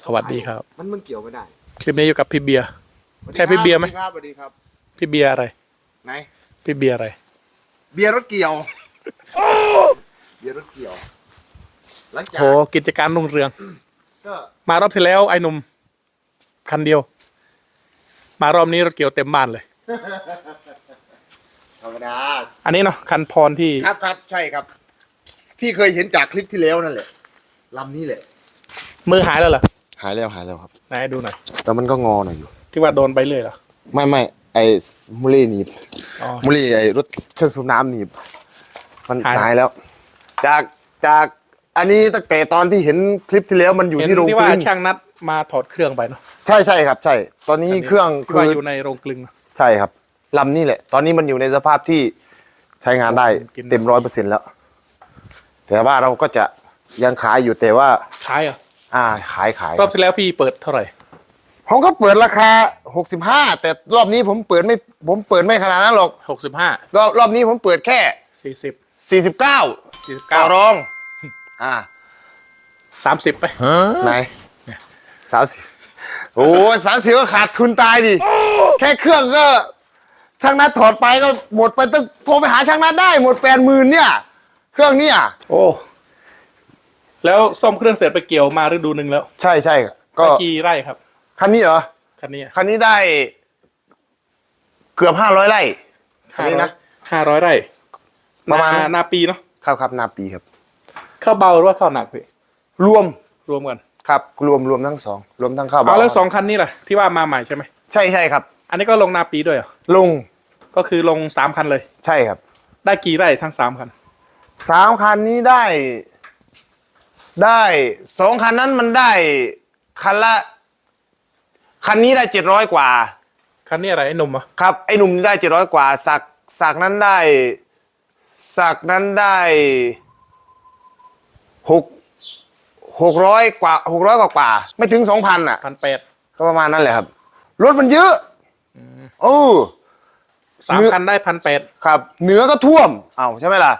สวัสดีครับ มันมันเกี่ยวไม่ได้ คลิปนี้อยู่กับพี่เบียร์สวัสดีใช่พี่เบียร์ไหมครับสวัสดีครับ พี่เบียร์อะไร ไหน พี่เบียร์อะไร เบียร์รถเกี่ยว เบียร์รถเกี่ยว หลังจากโห กิจการรุ่งเรือง ก็มารอบที่แล้วไอ้หนุ่มคันเดียว มารอบนี้รถเกี่ยวเต็มบ้านเลย ธรรมดา อันนี้เนาะคันพรที่ ครับครับใช่ครับ ที่เคยเห็นจากคลิปที่แล้วนั่นแหละลำนี้แหละ มือหายแล้วเหรอ หายแล้วหายแล้วครับ ไหนดูหน่อย แต่มันก็งอหน่อยอยู่ ที่ว่าโดนไปเรื่อยเหรอ ไม่ไม่ไอ้มุลี่หนีบอ๋อ มุลี่ไอ้รถเครื่องสูบน้ำหนีบ มันหาย หายแล้ว จากจากอันนี้ตั้งแต่ตอนที่เห็นคลิปที่แล้วมันอยู่เห็นที่โรงที่กว่าลึงช่างนัดมาถอดเครื่องไปเนาะใช่ใช่ครับ ใช่ ตอนนี้เครื่องที่คืว่าออยู่ในโรงกลึงเนอะ ใช่ครับลำนี่แหละ ตอนนี้มันอยู่ในสภาพที่ใช้งานได้กิน เต็มร้อยเปอร์เซ็นต์แล้ว แต่ว่าเราก็จะยังขายอยู่แต่ว่า ขายเหรอ อ่าขายขายรอบที่แล้วพี่เปิดเท่าไหร่ผมก็เปิดราคา65แต่รอบนี้ผมเปิดไม่ผมเปิดไม่ขนาดนั้นหรอกหกสิบห้ารอบรอบนี้ผมเปิดแค่สี่สิบ49สี่สิบต่เก้าอรอง อ่าสามสิบไปไหนสามสิบโอ้สามสิบก็ขาดทุนตายดิแค่เครื่องก็ช่างนัดถอดไปก็หมดไปตั้งโทรไปหาช่างนัดได้หมดแปดหมื่นเนี่ย เครื่องเนี่ยโอ้ แล้วซ่อมเครื่องเสร็จไปเกี่ยวมาฤดูหนึ่งแล้วใช่ใช่ก็ไปกี่ไร่ครับ คันนี้เหรอ คันนี้คันนี้ได้เกือบห้าร้อยไร่ คันห้านี้ร้อยนะห้าร้อยไร่ประมาณนานาปีเนาะครับครับนาปีครับข้าวเบาหรือว่าข้าวหนักพี่รวมรวมกันครับ รวมรวมทั้งสองรวมทั้งข้าวเอาแล้วบาสองคันนี้ล่ะที่ว่ามาใหม่ใช่ไหมใช่ใช่ครับ อันนี้ก็ลงนาปีด้วยเหรอลุงก็คือลงสามคันเลย ใช่ครับ ได้กี่ไร่ทั้งสามคันสามคันนี้ได้ ได้สองคันนั้นมันได้คันละ คันนี้ได้เจ็ดร้อยกว่า คันนี้อะไรไอ้หนุ่มเหรอครับไอ้หนุ่มนี่ได้เจ็ดร้อยกว่าสักสักนั้นได้สักนั้นได้หกหกร้อยกว่าหกร้อยกว่ากว่า ไม่ถึงสองพันอะ พันแปดก็ประมาณนั้นแหละครับ รถมันเยอะโอ้สามเนื้อคันได้พันแปดครับ เหนือก็ท่วม เอาใช่ไหมล่ะ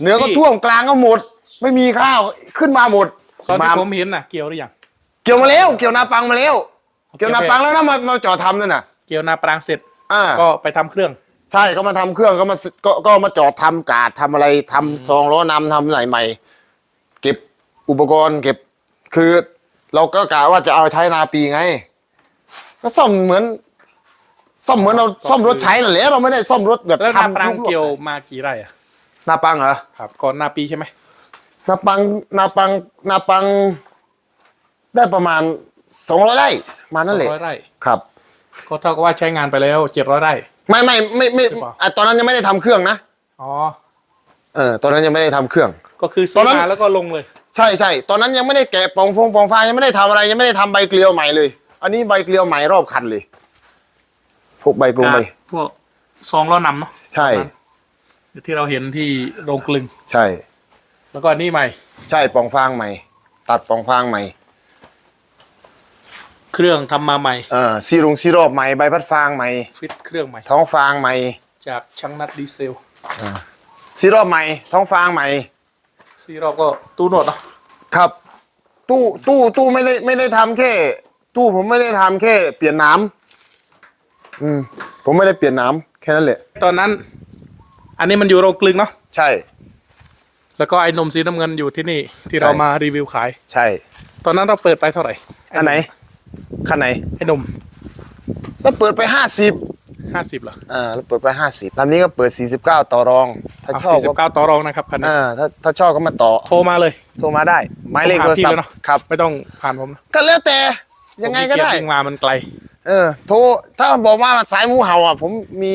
เหนือก็พี่ท่วมกลางก็หมด ไม่มีข้าวขึ้นมาหมดตอนที่มาผมเห็นน่ะเกี่ยวหรือยังเกี่ยวมาแล้ว เกี่ยวนาปังมาแล้ว เกี่เกี่ยยววนาปังแล้วนะมามาจอดทำนั่นน่ะ เกี่ยวนาปรางเสร็จอ่าก็ไปทำเครื่อง ใช่ก็มาทำเครื่องก็มาก็ก็มาจอดทำกาดทำอะไรทำซองล้อนำทำไหนใหม่ เก็บอุปกรณ์ เก็บคือ เราก็กะว่าจะเอาใช้นาปีไง ก็ซ่อมเหมือนซ่อมเหมือนเราซ่อมรถใช้นั่นแหละเราไม่ได้ซ่อมรถแบบแล้วนาทำปรางลูๆเกี่ยวมากี่ไร่อะนาปังเหรอครับก่อนนาปีใช่ไหม นาปังนาปังนาปัง ได้ประมาณสองร้อยไร่มานั่นแหละร้อยไร่ ครับ ก็เท่ากับว่าใช้งานไปแล้วเจ็ดร้อยไร่ ไม่ไม่ไม่ไม่หรือเปล่า อะตอนนั้นยังไม่ได้ทำเครื่องนะอ๋อ เออตอนนั้นยังไม่ได้ทำเครื่อง ก็คือตซื้ออนนั้น มาแล้วก็ลงเลย ใช่ใช่ตอนนั้นยังไม่ได้แกะปองฟงปองฟ้ายังไม่ได้ทำอะไรยังไม่ได้ทำใบเกลียวใหม่เลย อันนี้ใบเกลียวใหม่รอบคันเลยพวกใบกลงใบจากพวกซองล้อนำเนาะใช่ ที่เราเห็นที่โรงกลึง ใช่ แล้วก็อันนี่ใหม่ ใช่ปองฟางใหม่ ตัดปองฟางใหม่เครื่องทำมาใหม่ เออซีรุงซีรอบใหม่ใบพัดฟางใหม่ ฟิตเครื่องใหม่ ท้องฟางใหม่จากช่างนัดดีเซลซีรอบใหม่ ท้องฟางใหม่ ซีรอบก็ตู้โหนดเนาะครับ ตู้ตู้ตู้ไม่ได้ไม่ได้ทำแค่ ตู้ผมไม่ได้ทำแค่ เปลี่ยนน้ำอืมผมไม่ได้เปลี่ยนน้ำแค่นั้นแหละตอนนั้น อันนี้มันอยู่โรงกลึงเนาะใช่ แล้วก็ไอ้นมสีน้ำเงินอยู่ที่นี่ที่เราใช่มารีวิวขาย ใช่ ตอนนั้นเราเปิดไปเท่าไหร่อันไหนคันไหนไอ้นมแล้วเปิดไปห้าสิบห้าสิบเหรออ่าแล้วเปิดไปห้าสิบลำนี้ก็เปิดสี่สิบเก้าต่อรอง ถ้าชอบสี่สิบก็เก้าต่อรองนะครับคันนี้อ่าถ้าถ้าชอบก็มาต่อโทรมาเลยโทรมาได้หมายเลขหาโทรพี่ศัพเลยท์เนาะครับ ไม่ต้องผ่านผมนะก็แล้วแต่ยังไงก็ได้ผมขี้เยจวิ่งมามันไกล เออ โทรถ้าบอกว่าสายหมูเห่าอะผมมี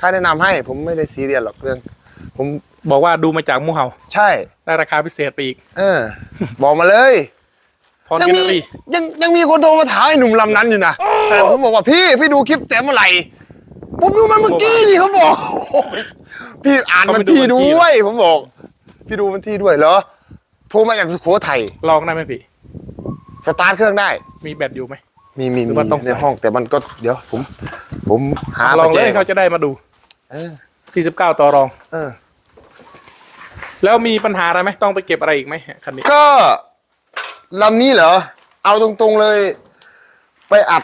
ค่าแนะนำให้ ผมไม่ได้ซีเรียสหรอกเรื่อง ผม บอกว่าดูมาจากหมูเห่าใช่ ได้ราคาพิเศษไปอีก เออ บอกมาเลยพรยังกินมีรียังยังมีคนโทรมาถามไอ้หนุ่มลำนั้นอยู่นะแต่ผมบอกว่าพี่พี่ดูคลิปแต่เมื่อไหร่ผมดูมันเมื่อกี้นี่เขาบอกโอ้ยพี่อ่านมันทีด้วย ผมบอก พี่ดูมันทีด้วยเหรอโทรมาจากสุโขทัยลองได้ไหมพี่สตาร์ทเครื่องได้ มีแบตอยู่ไหม มีมีหรือมีว่าต้องในใส่ห้องแต่มันก็เดี๋ยวผม ผมหาลองปัจเลจัยเขาจะได้มาดูเออ49ต่อรอง เออ แล้วมีปัญหาอะไรไหมต้องไปเก็บอะไรอีกไหมคันนี้ ก็ลำนี้เหรอ เอาตรงๆเลย ไปอัด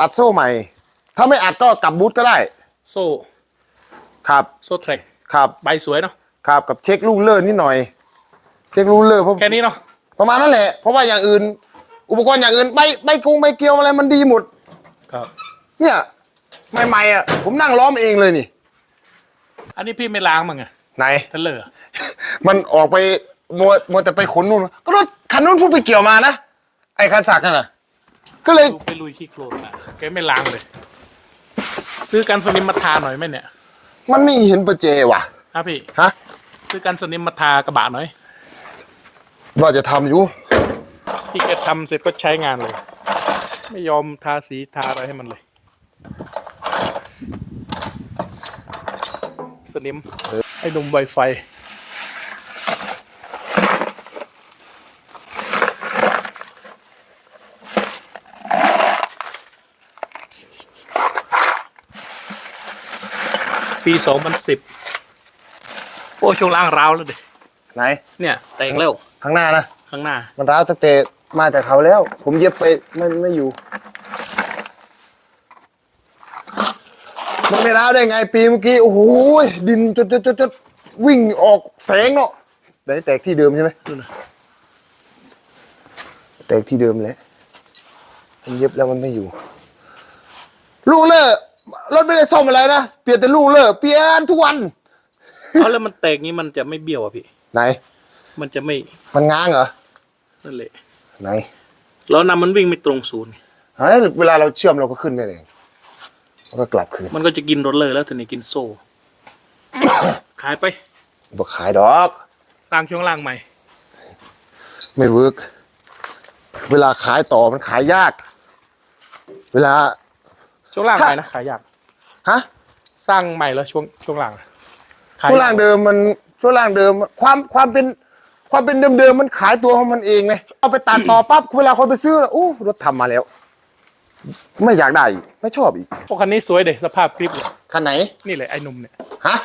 อัดโซ่ใหม่ ถ้าไม่อัดก็กลับบูทก็ได้ โซ่ครับ โซ่แทร็กครับใบสวยเนาะครับกับเช็คลูกเลื่อนนิดหน่อย เช็คลูกเลื่อนเพราะแค่นี้เนาะประมาณนั้นแหละ เพราะว่าอย่างอื่น อุปกรณ์อย่างอื่นใบใบกรุงใบเกลียวอะไรมันดีหมด ครับเนี่ยใหม่ๆอะผมนั่งล้อมเองเลยนี่ อันนี้พี่ไม่ล้างมั้งไง ไหน เทเลอร์มันออกไปมัวมัวแต่ไปขนนู่น ก็รถคันนู้นเพิ่งไปเกี่ยวมานะ ไอ้คันสักนั่นน่ะ ก็เลยดูไปลุยขี้โคลนมาแกไม่ล้างเลย ซื้อกันสนิมมาทาหน่อยไหมเนี่ยมันไม่เห็นประเจว่ะฮะพี่ ฮะ ซื้อกันสนิมมาทากระบะหน่อย ว่าจะทำอยู่ ที่แกทำเสร็จก็ใช้งานเลย ไม่ยอมทาสีทาอะไรให้มันเลย สนิมไอ้หนุ่มไวไฟปีสองพันสิบโอ้ช่วงล่างร้าวแล้วดิไหน เนี่ย แตกแล้วข้างหน้านะ ข้างหน้า มันร้าวสักเตะมาจากเขาแล้ว ผมเย็บไปไม่ไม่อยู่ มันไม่ร้าวได้ไงปีเมื่อกี้ โอ้โหดินจดจดจดจดวิ่งออกแสงเนาะไหนแตกที่เดิมใช่ไหมนู่นน่ะแตกที่เดิมแหละผมเย็บแล้วมันไม่อยู่ ลูกเลอะรถไม่ได้ซ่อมอะไรนะ เปลี่ยนแต่ลูกเลอะเปลี่ยนทุกวันเอาแล้วมันแตกงี้มันจะไม่เบี้ยวอะพี่ ไหน มันจะไม่ มันง้างเหรอนั่นแหละไหน แล้วนำมันวิ่งไม่ตรงศูนย์เฮ้ยเวลาเราเชื่อมเราก็ขึ้นได้เอง แล้วก็กลับคืนมันก็จะกินรถเลยแล้วทีนี้กินโซ่ ขายไปบอกขายดอก สร้างช่วงล่างใหม่ ไม่เวิร์กเวลาขายต่อมันขายยาก เวลาช่วงล่างใหม่นะขายยากฮะสร้างใหม่แล้วช่วงช่วงล่างอะขายช่วงล่างเดิมมันช่วงล่างเดิม ความความเป็นความเป็นเดิมๆมันขายตัวของมันเองไงเอาไปตัดต่อปั๊บเวลาคนไปซื้อแล้วอู้รถทำมาแล้ว ไม่อยากได้อีกไม่ชอบอีกพวกคันนี้สวยเด็สภาพกริปเลยคันไหนนี่เลยไอ้หนุ่มเนี่ยฮะ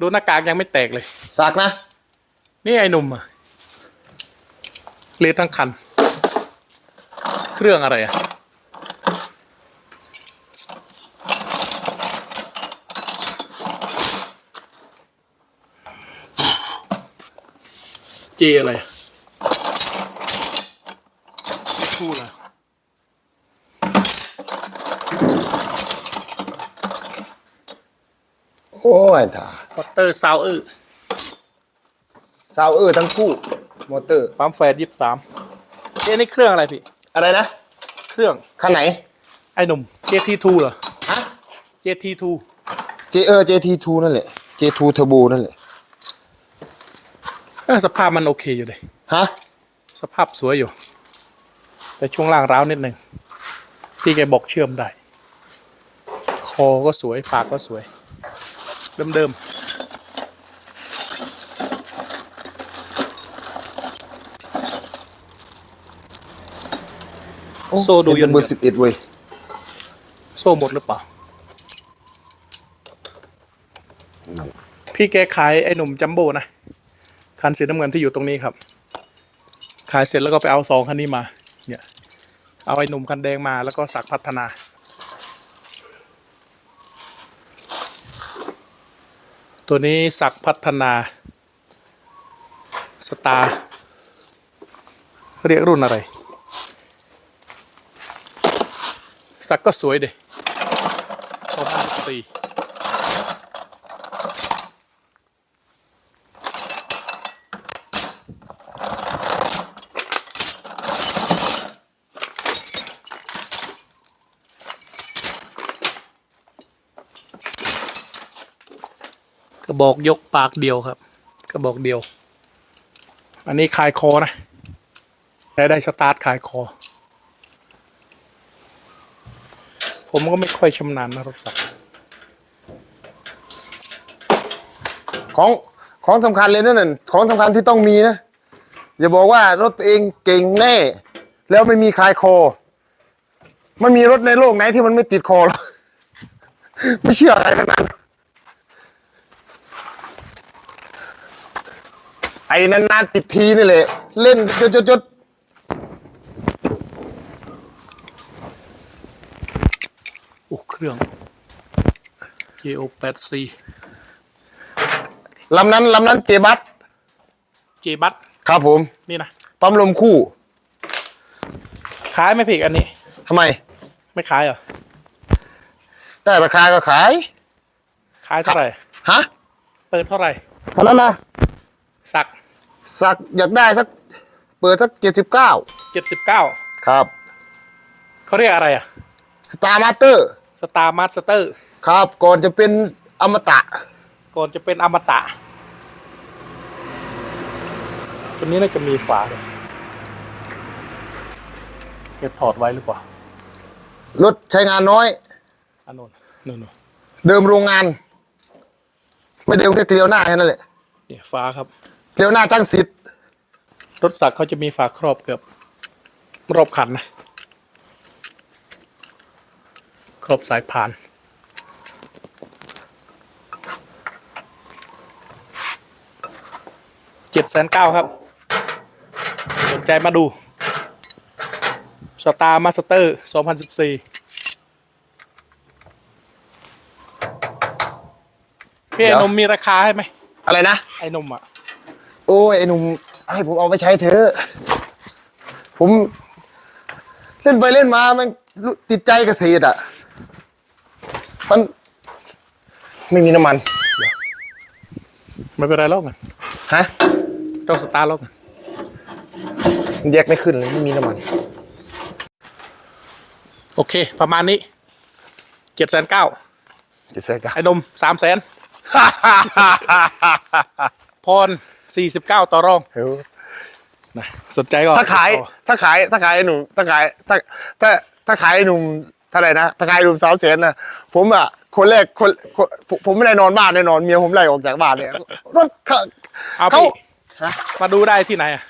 ดูหน้ากากยังไม่แตกเลยสักนะนี่ไอ้หนุ่มอะเลททั้งคัน เครื่องอะไรอะเจอะไรอะพูดละ โอ้ยท่าพอตเตอร์ซาวเออร์ซาวเออร์ทั้งคู่ มอเตอร์ ปั๊มแฟร์ยี่สามเจนี่เครื่องอะไรพี่ อะไรนะเครื่องคันไหน ไอ้หนุ่ม JT2 เหรอ ฮะ JT2 เจเออ JT2 นั่นแหละ J2 Turbo นั่นแหละ เออสภาพมันโอเคอยู่เลย ฮะ สภาพสวยอยู่ แต่ช่วงล่างร้าวนิดหนึ่งพี่แกบอกเชื่อมได้ คอก็สวย ปากก็สวย เดิมโซ่ดูเห็นยนต์เบอร์สิบเอ็ดเว้ยๆโซ่หมดหรือเปล่า พี่แกขายไอ้หนุ่มจัมโบ้นะ คันสีน้ำเงินที่อยู่ตรงนี้ครับ ขายเสร็จแล้วก็ไปเอาสองคันนี้มา เนี่ย เอาไอ้หนุ่มคันแดงมาแล้วก็สักพัฒนา ตัวนี้สักพัฒนา สตาร์เรียกรุ่นอะไร สักก็สวยเดสอพันสี่ บอกยกปากเดียวครับ กระบอกเดียว อันนี้คายคอนะได้ได้สตาร์ทคายคอ ผมก็ไม่ค่อยชำนาญนะรถสักของของสำคัญเลยนั่นน่ะของสำคัญที่ต้องมีนะ อย่าบอกว่ารถตัวเองเก่งแน่ แล้วไม่มีคายคอ ไม่มีรถในโลกไหนที่มันไม่ติดคอหรอกไม่เชื่ออะไรทั้งนั้น ไอ้นานนาติดทีนี่แหละ เล่นจุดจุดโอ้เครื่อง JO 8 C ลำนั้นลำนั้นเจบัตเจบัตครับผม นี่นะปั๊มลมคู่ ขายไม่ผิดอันนี้ ทำไม ไม่ขายเหรอ ได้ราคาก็ขาย ขายเท่าไหร่ ฮะ เปิดเท่าไหร่ เท่านั้นนะ สักสักอยากได้สัก เปิดสักเจ็ดสิบเก้า79ครับ เขาเรียกอะไรอะสตาร์มาสเตอร์สตาร์มาสเตอร์ครับ ก่อนจะเป็นอมตะ ก่อนจะเป็นอมตะ ตัวนี้น่าจะมีฝาเลยเก็บถอดไว้หรือเปล่ารถใช้งานน้อยอันนู้นนู่นนู่นเดิมโรงงาน ไม่เดิมแค่เกลียวหน้าแค่นั้นแหละนี่ฝาครับ เกลียวหน้าจ้างสิทธิ์รถสักเขาจะมีฝาครอบเกือบ รอบคันนะ ครอบสายพาน เจ็ดแสนเก้าครับ สนใจมาดู สตาร์มาสเตอร์ 2014 พี่ไอ้หนมมีราคาให้ไหม อะไรนะ ไอ้หนมอะ โอ้ยไอ้หนุ่มให้ผมเอาไปใช้เถอะผม เล่นไปเล่นมามันรู้ติดใจเกษตรอะ มัน ไม่มีน้ำมัน ไม่เป็นไรหรอกมันฮะต้องสตาร์ทหรอกมันมันแยกไม่ขึ้นเลยไม่มีน้ำมัน โอเค ประมาณนี้เจ็ดแสนเก้าจะใช่กันไอ้หนมสามแสน พรสี่สิบเก้าต่อรองนะสนใจก็ถ้าขายถ้าขายถ้าขายไอ้หนุ่มถ้าขายถ้าถ้าถ้าขายไอ้หนุ่มเท่าไหร่นะถ้าขายไอ้หนุ่มสามแสนนะผมอะคนแรกคนคนผมผมไม่ได้นอนบ้านแน่นอนเมียผมไล่ออกจากบ้านเนี่ยรถเขาเอาเขาพี่ฮะมาดูได้ที่ไหนอะ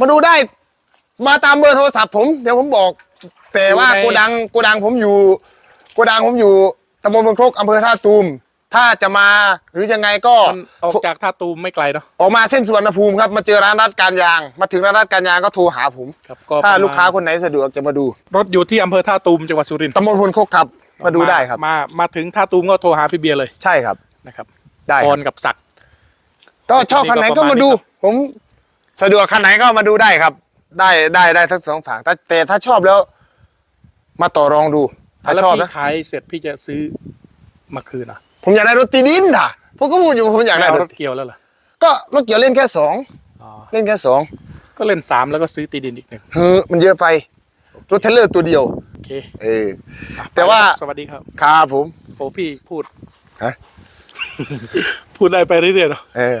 มาดูได้ มาตามเบอร์โทรศัพท์ผมเดี๋ยวผมบอก แต่ว่าอยู่ในโกดังโกดังผมอยู่โกดังผมอยู่ตำบลบางครกอำเภอท่าตูม ถ้าจะมาหรือยังไงก็มันออกจากท่าตูมไม่ไกลเนาะออกมาเส้นสุวรรณภูมิครับมาเจอร้านรัดการยาง มาถึงร้านรัดการยางก็โทรหาผม ครับก็ถ้าประมณลูกค้าคนไหนสะดวกจะมาดู รถอยู่ที่อำเภอท่าตูมจังหวัดสุรินทร์ตำบลพลโคกครับมาดูได้ครับมามาถึงท่าตูมก็โทรหาพี่เบียร์เลยใช่ครับนะครับได้พครัรบกับศักดิ์ก็ชอบคันไหนก็มาดู ผมสะดวกคันไหนก็มาดูได้ครับ ได้ได้ได้ทั้งสองฝั่งแต่แต่ถ้าชอบแล้ว มาต่อรองดูถ้าแล้วชอบพี่นะขายเสร็จพี่จะซื้อมาคืนอะ ผมอยากได้รถตีดินด่ะผมก็พูดอยู่ผมอยากไม่ได้เอารรถถเกี่ยวแล้วเหรอก็รถเกี่ยวเล่นแค่สองอ๋อเล่นแค่สองก็เล่นสามแล้วก็ซื้อตีดินอีกหนึ่งเฮ้อมันเยอะไปรถเทรลเลอร์ตัวเดียว โอเคเออ อะแต่ว่า สวัสดีครับครับผม โอ้พี่พูดฮะ พูดได้ไปเรื่อยๆเนาะ เออ